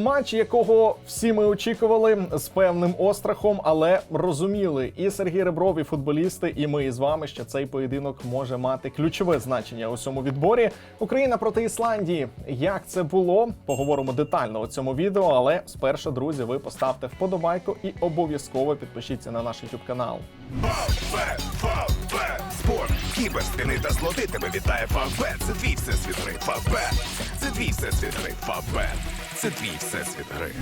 Матч, якого всі ми очікували з певним острахом, але розуміли, і Сергій Ребров, і футболісти, і ми з вами, що цей поєдинок може мати ключове значення у цьому відборі. Україна проти Ісландії. Як це було? Поговоримо детально у цьому відео. Але спершу, друзі, ви поставте вподобайку і обов'язково підпишіться на наш YouTube канал. Спорт, кіберспіни та злоти тебе вітає Фавбет. Це твій всесвіт гри. Фавбет. Це твій всесвіт гри. Фавбет. Це твій всесвіт гри.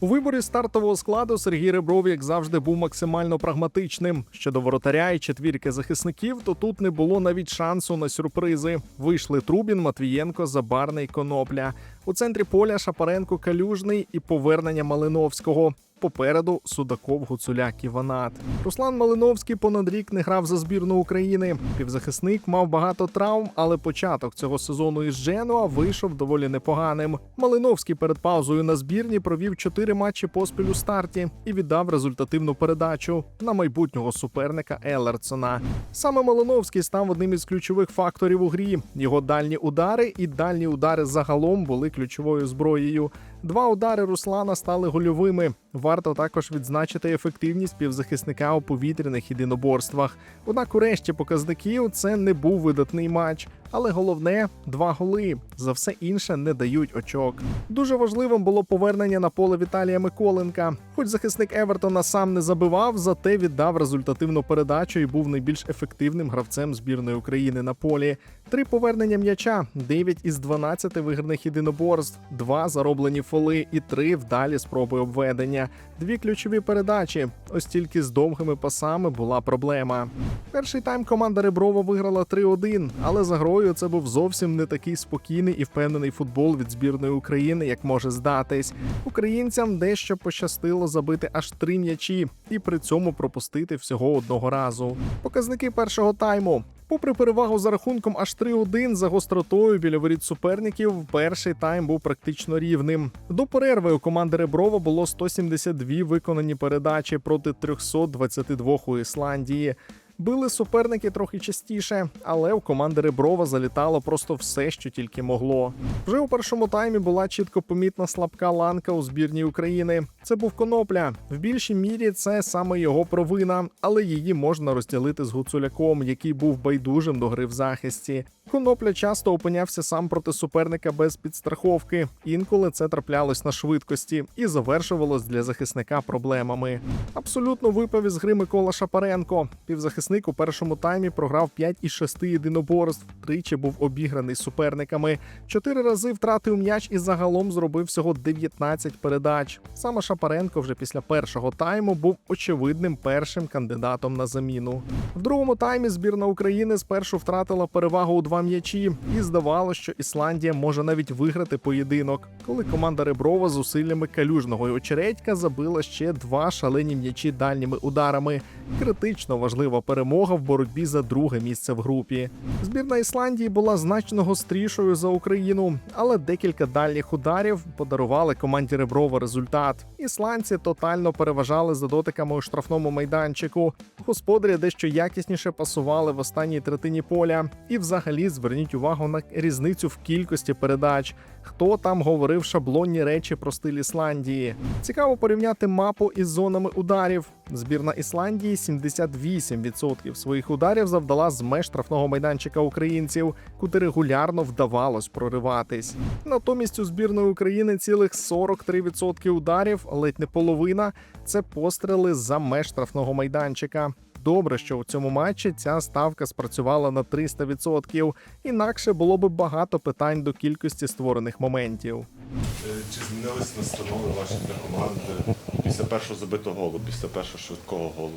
У виборі стартового складу Сергій Ребров, як завжди, був максимально прагматичним. Щодо воротаря і четвірки захисників, то тут не було навіть шансу на сюрпризи. Вийшли Трубін, Матвієнко, Забарний, Конопля. У центрі поля Шапаренко, Калюжний і повернення Малиновського. Попереду Судаков, Гуцуляк і. Руслан Малиновський понад рік не грав за збірну України. Півзахисник мав багато травм, але початок цього сезону із Дженуа вийшов доволі непоганим. Малиновський перед паузою на збірні провів чотири матчі поспіль у старті і віддав результативну передачу на майбутнього суперника Елерсона. Саме Малиновський став одним із ключових факторів у грі. Його дальні удари і дальні удари загалом були ключовою зброєю. Два удари Руслана стали гольовими. Варто також відзначити ефективність півзахисника у повітряних єдиноборствах. Однак у решті показників це не був видатний матч. Але головне два голи. За все інше не дають очок. Дуже важливим було повернення на поле Віталія Миколенка. Хоч захисник Евертона сам не забивав, зате віддав результативну передачу і був найбільш ефективним гравцем збірної України на полі. Три повернення м'яча, 9 із 12 виграних єдиноборств, два зароблені фоли і три вдалі спроби обведення. Дві ключові передачі. Ось тільки з довгими пасами була проблема. Перший тайм команда Реброва виграла 3-1, але за грою це був зовсім не такий спокійний і впевнений футбол від збірної України, як може здатись. Українцям дещо пощастило забити аж три м'ячі і при цьому пропустити всього одного разу. Показники першого тайму. Попри перевагу за рахунком аж 3-1 за гостротою біля воріт суперників, перший тайм був практично рівним. До перерви у команди Реброва було 172 виконані передачі проти 322 у Ісландії. Били суперники трохи частіше, але у команди Реброва залітало просто все, що тільки могло. Вже у першому таймі була чітко помітна слабка ланка у збірній України. Це був конопля. В більшій мірі це саме його провина, але її можна розділити з Гуцуляком, який був байдужим до гри в захисті. Конопля часто опинявся сам проти суперника без підстраховки. Інколи це траплялось на швидкості і завершувалось для захисника проблемами. Абсолютно випав із гри Микола Шапаренко. Півзахисник у першому таймі програв 5 із 6 єдиноборств, тричі був обіграний суперниками, чотири рази втратив м'яч і загалом зробив всього 19 передач. Саме Шапаренко вже після першого тайму був очевидним першим кандидатом на заміну. В другому таймі збірна України спершу втратила перевагу у два м'ячі, і здавалося, що Ісландія може навіть виграти поєдинок, коли команда Реброва з усиллями калюжного і очередька забила ще два шалені м'ячі дальніми ударами. Критично важлива перемога в боротьбі за друге місце в групі. Збірна Ісландії була значно гострішою за Україну, але декілька дальніх ударів подарували команді Реброва результат. Ісландці тотально переважали за дотиками у штрафному майданчику. Господарі дещо якісніше пасували в останній третині поля. І взагалі зверніть увагу на різницю в кількості передач. Хто там говорив шаблонні речі про стиль Ісландії? Цікаво порівняти мапу із зонами ударів. Збірна Ісландії 78% своїх ударів завдала з меж штрафного майданчика українців, куди регулярно вдавалось прориватись. Натомість у збірної України цілих 43% ударів, ледь не половина це постріли за меж штрафного майданчика. Добре, що у цьому матчі ця ставка спрацювала на 300%, інакше було б багато питань до кількості створених моментів. Е, Чи змінились настанови ваші для команди після першого забитого голу, після першого швидкого голу?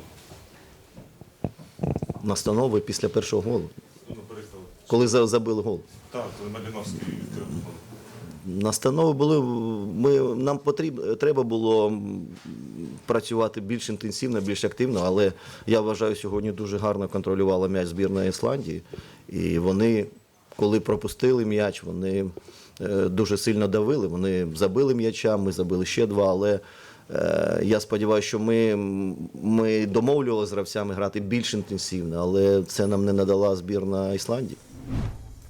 настанови після першого голу, Ну, коли забили гол. Так, коли Маліновський відкрив гол. Настанови були. Ми, нам потрібно, треба було працювати більш інтенсивно, більш активно, але я вважаю, сьогодні дуже гарно контролювала м'яч збірна Ісландії. І вони, коли пропустили м'яч, вони е, дуже сильно давили. Вони забили м'яча, ми забили ще два, але е, я сподіваюся, що ми, ми домовлювалися з гравцями грати більш інтенсивно, але це нам не надала збірна Ісландії.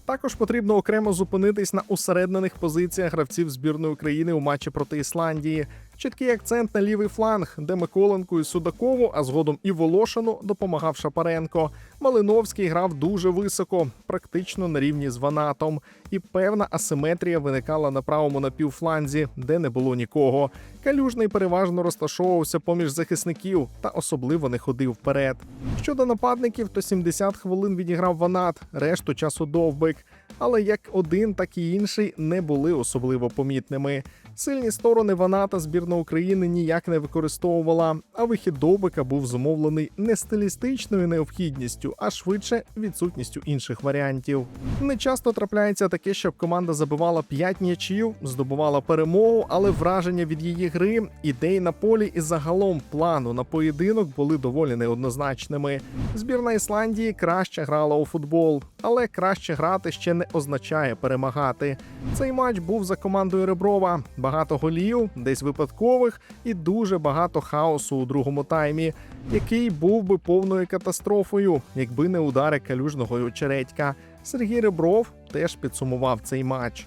Також потрібно окремо зупинитись на усереднених позиціях гравців збірної України у матчі проти Ісландії. Чіткий акцент на лівий фланг, де Миколенку і Судакову, а згодом і Волошину допомагав Шапаренко. Малиновський грав дуже високо, практично на рівні з Ванатом. І певна асиметрія виникала на правому напівфланзі, де не було нікого. Калюжний переважно розташовувався поміж захисників та особливо не ходив вперед. Щодо нападників, то 70 хвилин відіграв Ванат, решту часу довбик. Але як один, так і інший не були особливо помітними. Сильні сторони Ваната збірна України ніяк не використовувала, а вихід довбика був зумовлений не стилістичною необхідністю, а швидше відсутністю інших варіантів. Не часто трапляється таке, щоб команда забивала 5 м'ячів, здобувала перемогу, але враження від її гри, ідей на полі і загалом плану на поєдинок були доволі неоднозначними. Збірна Ісландії краще грала у футбол, але краще грати ще не означає перемагати. Цей матч був за командою Реброва. Багато голів, десь випадкових, і дуже багато хаосу у другому таймі, який був би повною катастрофою, якби не удари калюжного очередька. Сергій Ребров теж підсумував цей матч.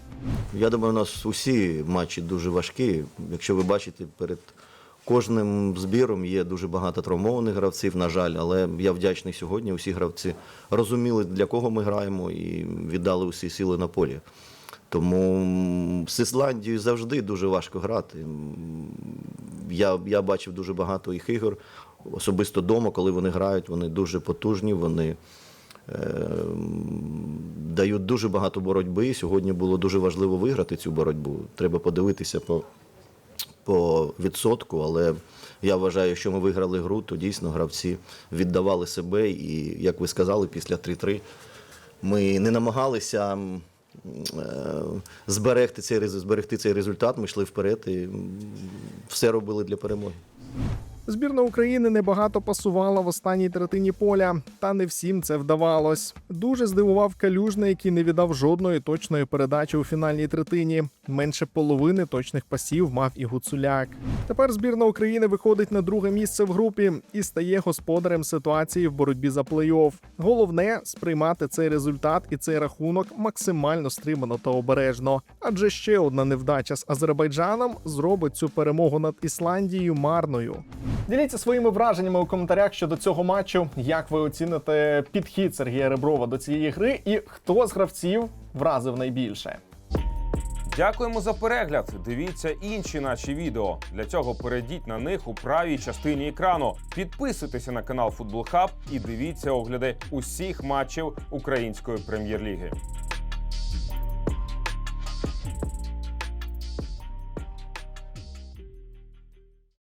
Я думаю, у нас усі матчі дуже важкі. Якщо ви бачите, перед кожним збіром є дуже багато травмованих гравців, на жаль, але я вдячний сьогодні. Усі гравці розуміли, для кого ми граємо, і віддали усі сили на полі. Тому з Ісландією завжди дуже важко грати. Я, я бачив дуже багато їх ігор, особисто вдома, коли вони грають, вони дуже потужні, вони е, дають дуже багато боротьби. Сьогодні було дуже важливо виграти цю боротьбу. Треба подивитися по, по відсотку, але я вважаю, що ми виграли гру, то дійсно гравці віддавали себе. І, як ви сказали, після 3-3 ми не намагалися. Зберегти цей, зберегти цей результат, ми йшли вперед і все робили для перемоги. Збірна України небагато пасувала в останній третині поля, та не всім це вдавалось. Дуже здивував калюжний, який не віддав жодної точної передачі у фінальній третині. Менше половини точних пасів мав і Гуцуляк. Тепер збірна України виходить на друге місце в групі і стає господарем ситуації в боротьбі за плей-офф. Головне сприймати цей результат і цей рахунок максимально стримано та обережно. Адже ще одна невдача з Азербайджаном зробить цю перемогу над Ісландією марною. Діліться своїми враженнями у коментарях щодо цього матчу. Як ви оціните підхід Сергія Реброва до цієї гри, і хто з гравців вразив найбільше? Дякуємо за перегляд. Дивіться інші наші відео. Для цього перейдіть на них у правій частині екрану. Підписуйтеся на канал Футбол Хаб і дивіться огляди усіх матчів української прем'єр-ліги.